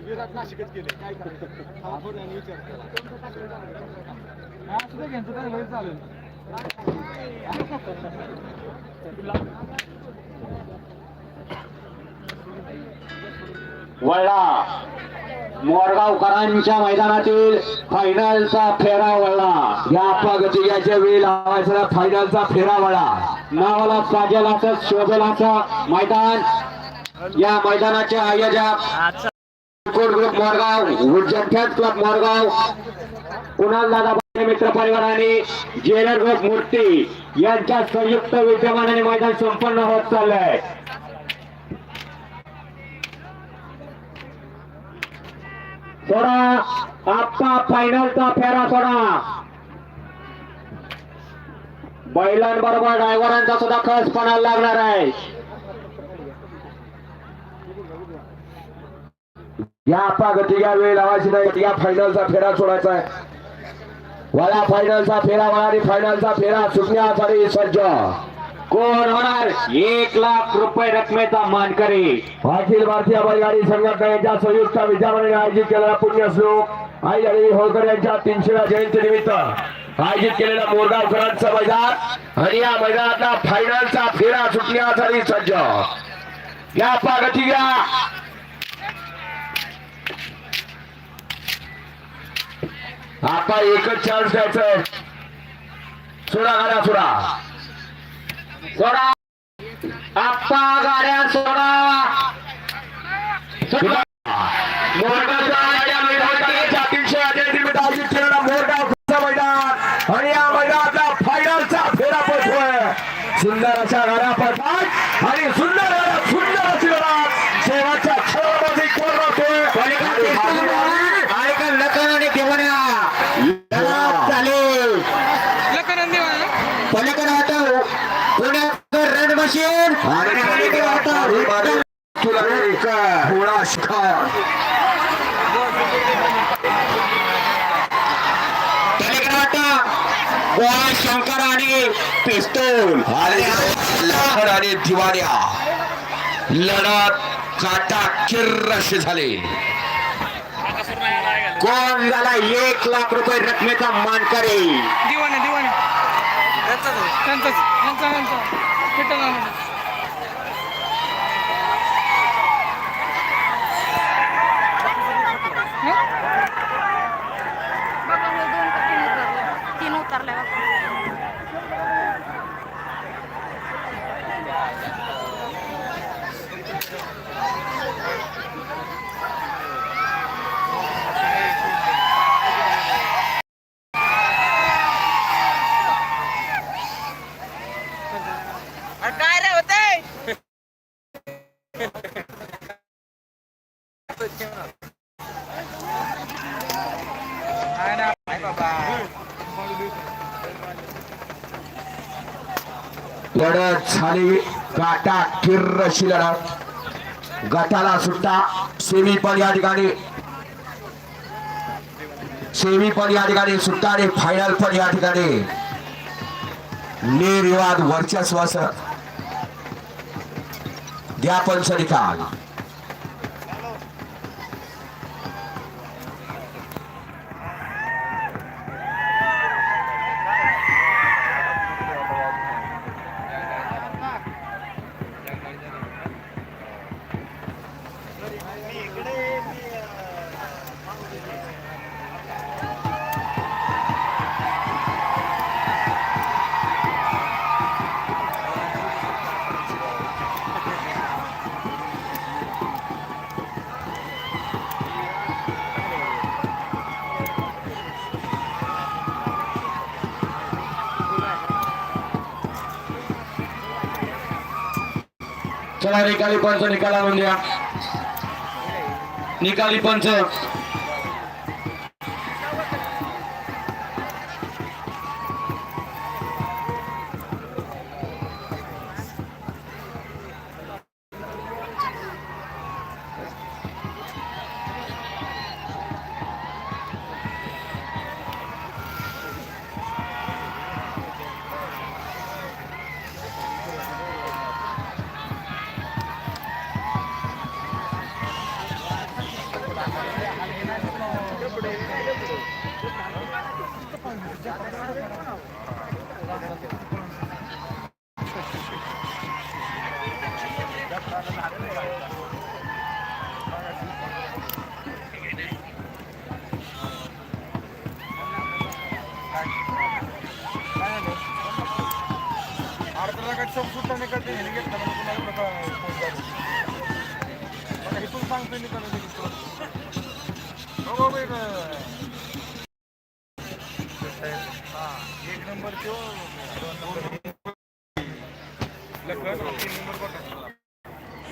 विराट नाशिकच गेले काय करायचं आपण विचार करा असं घ्यायचं काय चालेल वळला. मोरगावकरांच्या मैदानातील फायनलचा फेरा वळला. या पगतियाच्या वेळी लावायचा फायनलचा फेरा वळला नावाला साजेलाचं शोभेलाचं मैदान. या मैदानाचे आयोजक कोट ग्रुप मोरगाव? उज्जैन क्लब मोरगाव. कुणाल दादा मित्र परिवार आणि जेलर ग्रुप मूर्ती यांच्या संयुक्त विद्यमानाने मैदान संपन्न होत चाललंय. थोडा आप्पा फायनलचा फेरा थोडा बैलांबरोबर ड्रायव्हरांचा सुद्धा खसपणा लागणार आहे? या गती घ्या वेळ लावायची नाही. या फायनलचा फेरा सोडायचा आहे. वाला फायनलचा फेरा वळारी फायनलचा फेरा. सुटण्यासाठी सज्ज कोण होणार? एक लाख रुपये रकमेचा मानकरी. अखिल भारतीय बैलगाडी संघटना यांच्या संयुक्त विद्यामंडळाने आयोजित केलेला पुण्यश्लोक आई आणि होळकर यांच्या तीनशेव्या जयंती निमित्त आयोजित केलेला मोरगावकरांचं मैदान आणि या मैदानातला फायनलचा फेरा सुटण्यासाठी सज्ज. या पागती घ्या. आता एकच चान्स द्यायचं. सोडा गाड्या सोडा. सोडा आप्पा गाड्या सोडा सोडा. मोरगावच्या गाड्या मैदानाच्या तीनशे अठ्याऐंशी आयोजित केलेला मोरगावचं मैदान आणि या मैदानाचा फायनलचा फेरा पोहोचतोय सुंदर अशा गाड्या पडतात आणि सुंदर गाड्या सुंदर अशी लढत शेवटच्या क्षणामध्ये कोण राहतोय आणि का लखन आणि देवण्या लढत चालेल पलीकडे आता पुण्याकर रन मशीन. तुला एक शिकार आणि पिस्तूल. आणि लखन आणि दिवाण्या. लढत काटा किर्र अशी झाली. कोण झाला एक लाख रुपये रकमेचा मानकरी? दिवाने दिवाने 很正常 लढत झाली काटा किर्र अशी लढत गटाला सुट्टा सेमी पण या ठिकाणी. सेमी पण या ठिकाणी सुट्टा आणि फायनल पण या ठिकाणी. निर्विवाद वर्चस्वास द्या पंच निकाल चला निकाली पंच निकाल आणून द्या. निकाली पंच. अर्धा काय सब सुट्टा निघते हे घेतलं ना तुला एवढं काय फोन झालं. मला इथून सांगतोय निकाल muerto.